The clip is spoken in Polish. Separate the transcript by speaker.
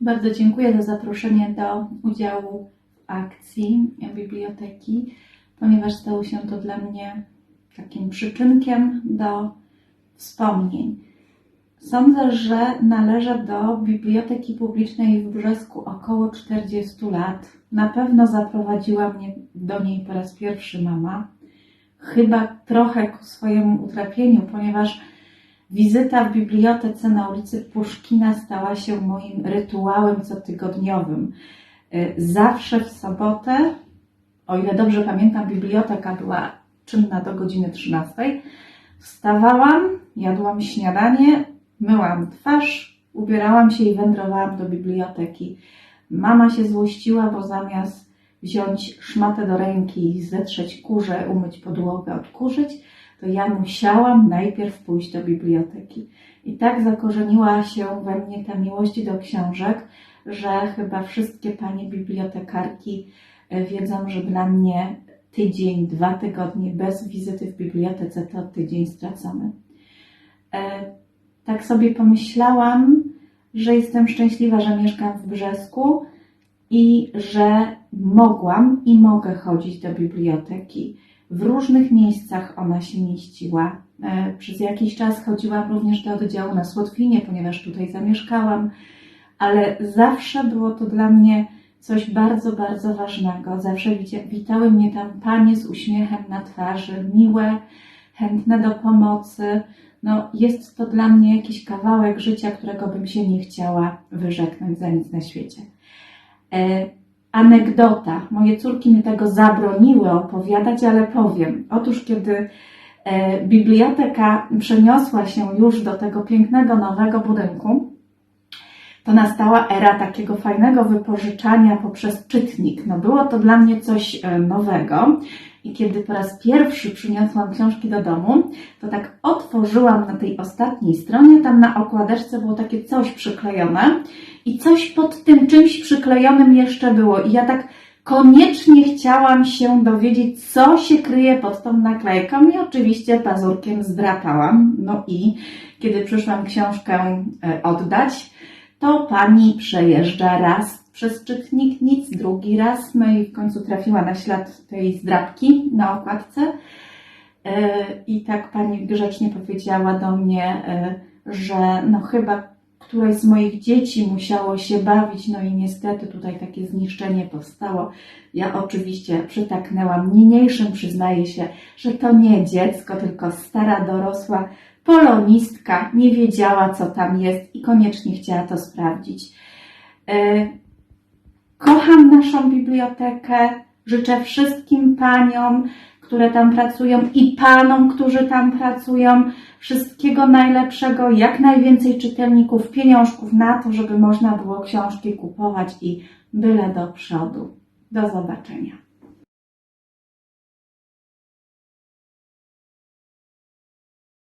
Speaker 1: Bardzo dziękuję za zaproszenie do udziału w akcji biblioteki, ponieważ stało się to dla mnie takim przyczynkiem do wspomnień. Sądzę, że należę do Biblioteki Publicznej w Brzesku około 40 lat. Na pewno zaprowadziła mnie do niej po raz pierwszy mama. Chyba trochę ku swojemu utrapieniu, ponieważ wizyta w bibliotece na ulicy Puszkina stała się moim rytuałem cotygodniowym. Y, Zawsze w sobotę, o ile dobrze pamiętam, biblioteka była czynna do godziny 13. Wstawałam, jadłam śniadanie, myłam twarz, ubierałam się i wędrowałam do biblioteki. Mama się złościła, bo zamiast wziąć szmatę do ręki i zetrzeć kurze, umyć podłogę, odkurzyć, to ja musiałam najpierw pójść do biblioteki. I tak zakorzeniła się we mnie ta miłość do książek, że chyba wszystkie panie bibliotekarki e, wiedzą, że dla mnie tydzień, dwa tygodnie bez wizyty w bibliotece to tydzień stracony. E, Tak sobie pomyślałam, że jestem szczęśliwa, że mieszkam w Brzesku i że mogłam i mogę chodzić do biblioteki. W różnych miejscach ona się mieściła. E, Przez jakiś czas chodziłam również do oddziału na Słotwinie, ponieważ tutaj zamieszkałam, ale zawsze było to dla mnie coś bardzo, bardzo ważnego. Zawsze witały mnie tam panie z uśmiechem na twarzy, miłe, chętne do pomocy. No, jest to dla mnie jakiś kawałek życia, którego bym się nie chciała wyrzeknąć za nic na świecie. Anegdota. Moje córki mi tego zabroniły opowiadać, ale powiem. Otóż, kiedy e, biblioteka przeniosła się już do tego pięknego nowego budynku, to nastała era takiego fajnego wypożyczania poprzez czytnik. No było to dla mnie coś e, nowego. I kiedy po raz pierwszy przyniosłam książki do domu, to tak otworzyłam na tej ostatniej stronie, tam na okładeczce było takie coś przyklejone i coś pod tym czymś przyklejonym jeszcze było. I ja tak koniecznie chciałam się dowiedzieć, co się kryje pod tą naklejką i oczywiście pazurkiem zdrapałam. No i kiedy przyszłam książkę e, oddać, to pani przejeżdża raz przez czytnik, nic, drugi raz, no i w końcu trafiła na ślad tej zdrabki na okładce. E, I tak pani grzecznie powiedziała do mnie, e, że no chyba któreś z moich dzieci musiało się bawić, no i niestety tutaj takie zniszczenie powstało. Ja oczywiście przytaknęłam. Niniejszym przyznaję się, że to nie dziecko, tylko stara dorosła polonistka, nie wiedziała co tam jest i koniecznie chciała to sprawdzić. Kocham naszą bibliotekę. Życzę wszystkim paniom, które tam pracują i panom, którzy tam pracują, wszystkiego najlepszego, jak najwięcej czytelników, pieniążków na to, żeby można było książki kupować i byle do przodu. Do zobaczenia.